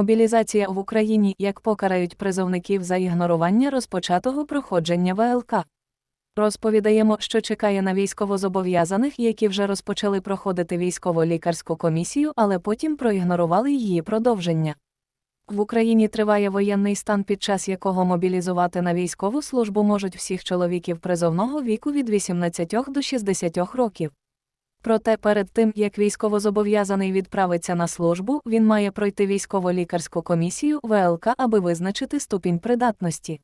Мобілізація в Україні як покарають призовників за ігнорування розпочатого проходження ВЛК. Розповідаємо, що чекає на військовозобов'язаних, які вже розпочали проходити військово-лікарську комісію, але потім проігнорували її продовження. В Україні триває воєнний стан, під час якого мобілізувати на військову службу можуть всіх чоловіків призовного віку від 18 до 60 років. Проте перед тим, як військовозобов'язаний відправиться на службу, він має пройти військово-лікарську комісію ВЛК, аби визначити ступінь придатності.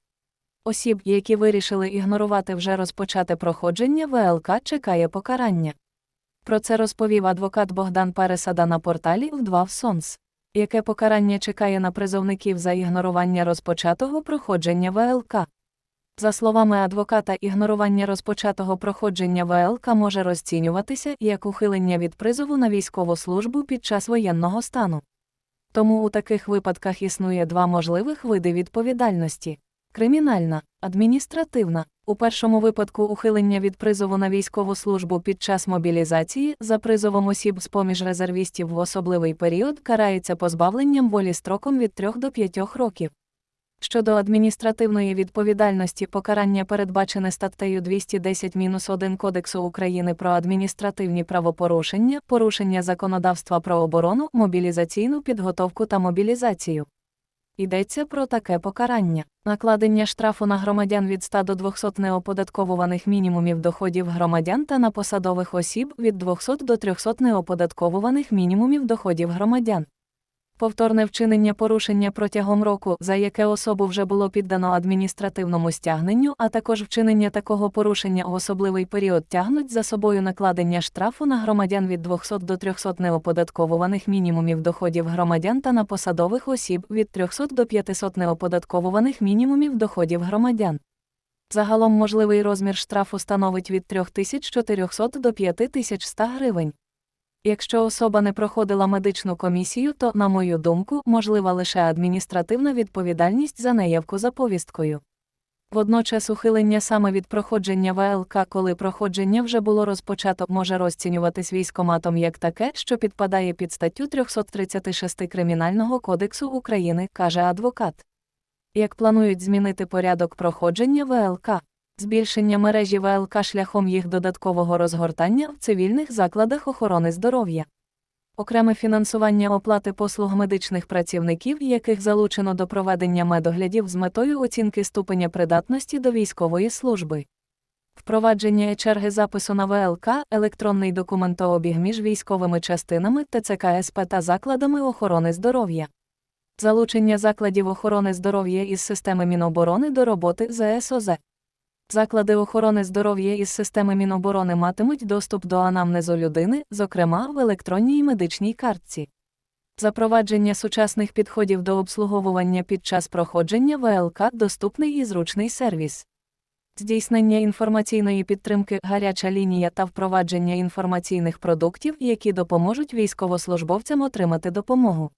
Осіб, які вирішили ігнорувати вже розпочате проходження ВЛК, чекає покарання. Про це розповів адвокат Богдан Пересада на порталі в Сонс. Яке покарання чекає на призовників за ігнорування розпочатого проходження ВЛК? За словами адвоката, ігнорування розпочатого проходження ВЛК може розцінюватися як ухилення від призову на військову службу під час воєнного стану. Тому у таких випадках існує два можливих види відповідальності кримінальна, адміністративна. У першому випадку ухилення від призову на військову службу під час мобілізації за призовом осіб з поміж резервістів в особливий період карається позбавленням волі строком від 3 до 5 років. Щодо адміністративної відповідальності покарання передбачене статтею 210-1 Кодексу України про адміністративні правопорушення, порушення законодавства про оборону, мобілізаційну підготовку та мобілізацію. Йдеться про таке покарання. Накладення штрафу на громадян від 100 до 200 неоподатковуваних мінімумів доходів громадян та на посадових осіб від 200 до 300 неоподатковуваних мінімумів доходів громадян. Повторне вчинення порушення протягом року, за яке особу вже було піддано адміністративному стягненню, а також вчинення такого порушення у особливий період тягнуть за собою накладення штрафу на громадян від 200 до 300 неоподатковуваних мінімумів доходів громадян та на посадових осіб від 300 до 500 неоподатковуваних мінімумів доходів громадян. Загалом можливий розмір штрафу становить від 3400 до 5100 гривень. Якщо особа не проходила медичну комісію, то, на мою думку, можлива лише адміністративна відповідальність за неявку за повісткою. Водночас ухилення саме від проходження ВЛК, коли проходження вже було розпочато, може розцінюватись військоматом як таке, що підпадає під статтю 336 Кримінального кодексу України, каже адвокат. Як планують змінити порядок проходження ВЛК? Збільшення мережі ВЛК шляхом їх додаткового розгортання в цивільних закладах охорони здоров'я. Окреме фінансування оплати послуг медичних працівників, яких залучено до проведення медоглядів з метою оцінки ступеня придатності до військової служби. Впровадження черги запису на ВЛК, електронний документообіг між військовими частинами ТЦК СП та закладами охорони здоров'я. Залучення закладів охорони здоров'я із системи Міноборони до роботи ЗСОЗ. Заклади охорони здоров'я із системи Міноборони матимуть доступ до анамнезу людини, зокрема в електронній медичній картці. Запровадження сучасних підходів до обслуговування під час проходження ВЛК доступний і зручний сервіс. Здійснення інформаційної підтримки, гаряча лінія та впровадження інформаційних продуктів, які допоможуть військовослужбовцям отримати допомогу.